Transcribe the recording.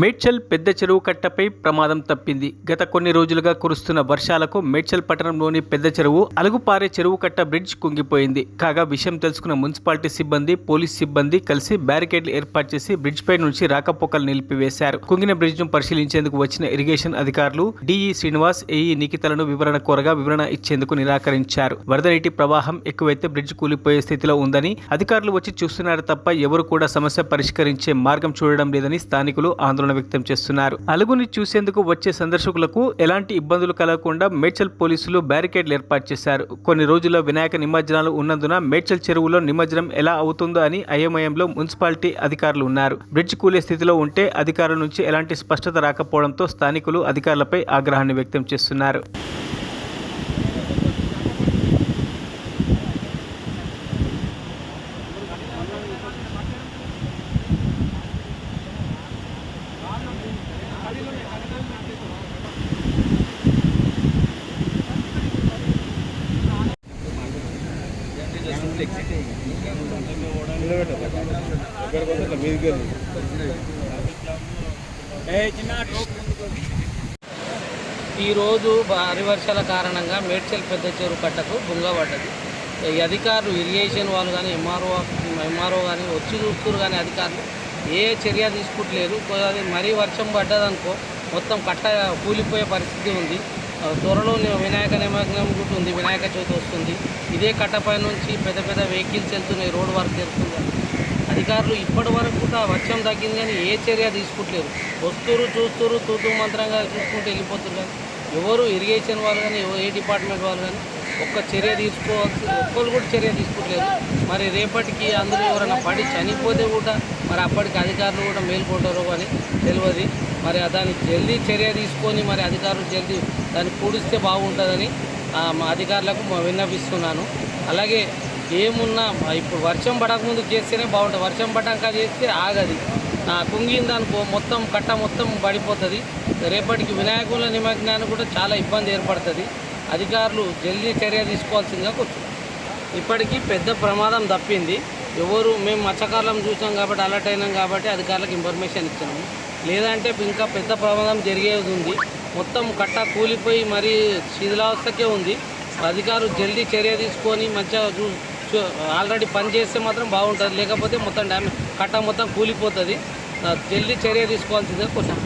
మేడ్చల్ పెద్ద చెరువు కట్టపై ప్రమాదం తప్పింది. గత కొన్ని రోజులుగా కురుస్తున్న వర్షాలకు మేడ్చల్ పట్టణంలోని పెద్ద చెరువు అలుగుపారే చెరువు కట్ట బ్రిడ్జ్ కుంగిపోయింది. కాగా విషయం తెలుసుకున్న మున్సిపాలిటీ సిబ్బంది పోలీస్ సిబ్బంది కలిసి బ్యారికేడ్లు ఏర్పాటు చేసి బ్రిడ్జ్ పై నుంచి రాకపోకలు నిలిపివేశారు. కుంగిన బ్రిడ్జ్ను పరిశీలించేందుకు వచ్చిన ఇరిగేషన్ అధికారులు డిఈ శ్రీనివాస్ ఏఈ నిఖితలను వివరణ కోరగా వివరణ ఇచ్చేందుకు నిరాకరించారు. వరద నీటి ప్రవాహం ఎక్కువైతే బ్రిడ్జ్ కూలిపోయే స్థితిలో ఉందని అధికారులు వచ్చి చూస్తున్నారు తప్ప ఎవరు కూడా సమస్య పరిష్కరించే మార్గం చూడడం లేదని స్థానికులు ఆందోళన వ్యక్తం చేస్తున్నారు. అలుగుని చూసేందుకు వచ్చే సందర్శకులకు ఎలాంటి ఇబ్బందులు కలగకుండా మేడ్చల్ పోలీసులు బ్యారికేడ్లు ఏర్పాటు చేశారు. కొన్ని రోజుల్లో వినాయక నిమజ్జనాలు ఉన్నందున మేడ్చల్ చెరువులో నిమజ్జనం ఎలా అవుతుందో అని అయోమయంలో మున్సిపాలిటీ అధికారులు ఉన్నారు. బ్రిడ్జ్ కూలే స్థితిలో ఉంటే అధికారుల నుంచి ఎలాంటి స్పష్టత రాకపోవడంతో స్థానికులు అధికారులపై ఆగ్రహాన్ని వ్యక్తం చేస్తున్నారు. ఈరోజు భారీ వర్షాల కారణంగా మేడ్చల్ పెద్ద చెరువు కట్టకు బుంగబడ్డది ఈ అధికారులు ఇరిగేషన్ వాళ్ళు కానీ ఎంఆర్ఓ ఎంఆర్ఓ కానీ వచ్చి చూస్తున్నారు కానీ అధికారులు ఏ చర్య తీసుకుంటలేదు అది మరీ వర్షం పడ్డదనుకో మొత్తం కట్ట కూలిపోయే పరిస్థితి ఉంది. త్వరలో వినాయక నిమగ్నం కూడా ఉంది వినాయక చవితి వస్తుంది. ఇదే కట్టపై నుంచి పెద్ద పెద్ద వెహికల్స్ వెళ్తున్నాయి రోడ్ వర్క్ జరుగుతుంది అధికారులు ఇప్పటి వరకు కూడా వర్షం తగ్గింది కానీ ఏ చర్య తీసుకుంటలేరు వస్తురు చూస్తురు తూతూ మంత్రంగా చూసుకుంటూ వెళ్ళిపోతున్నారు కానీ ఎవరు ఇరిగేషన్ వాళ్ళు కానీ ఎవరు ఏ డిపార్ట్మెంట్ వాళ్ళు కానీ ఒక్క చర్య తీసుకోవాల్సి ఒక్కరు కూడా చర్య తీసుకోవట్లేదు మరి రేపటికి అందులో ఎవరైనా పడి చనిపోతే కూడా మరి అప్పటికి అధికారులు కూడా మేల్కొంటారు అని తెలియదు. మరి దానికి జల్దీ చర్య తీసుకొని మరి అధికారులు జల్దీ దాన్ని పూడిస్తే బాగుంటుందని మా అధికారులకు విన్నపిస్తున్నాను అలాగే ఏమున్నా ఇప్పుడు వర్షం పడకముందు చేస్తేనే బాగుంటుంది. వర్షం పడ్డాక చేస్తే ఆగది. కుంగిందనుకో మొత్తం కట్ట మొత్తం పడిపోతుంది. రేపటికి వినాయకుల నిమగ్నానికి కూడా చాలా ఇబ్బంది ఏర్పడుతుంది. అధికారులు జల్దీ చర్య తీసుకోవాల్సిందిగా కూర్చున్నాం ఇప్పటికీ పెద్ద ప్రమాదం తప్పింది. ఎవరు మేము మత్స్యకారులం చూసాం కాబట్టి అలర్ట్ అయినాం కాబట్టి అధికారులకు ఇన్ఫర్మేషన్ ఇచ్చినాము. లేదంటే ఇంకా పెద్ద ప్రమాదం జరిగేది ఉంది. మొత్తం కట్ట కూలిపోయి మరీ శిథిలావస్థకే ఉంది. అధికారులు జల్దీ చర్య తీసుకొని మంచిగా చూ ఆల్రెడీ పని చేస్తే మాత్రం బాగుంటుంది. లేకపోతే మొత్తం డ్యామేజ్ కట్ట మొత్తం కూలిపోతుంది. జల్దీ చర్య తీసుకోవాల్సిందే కొంచెం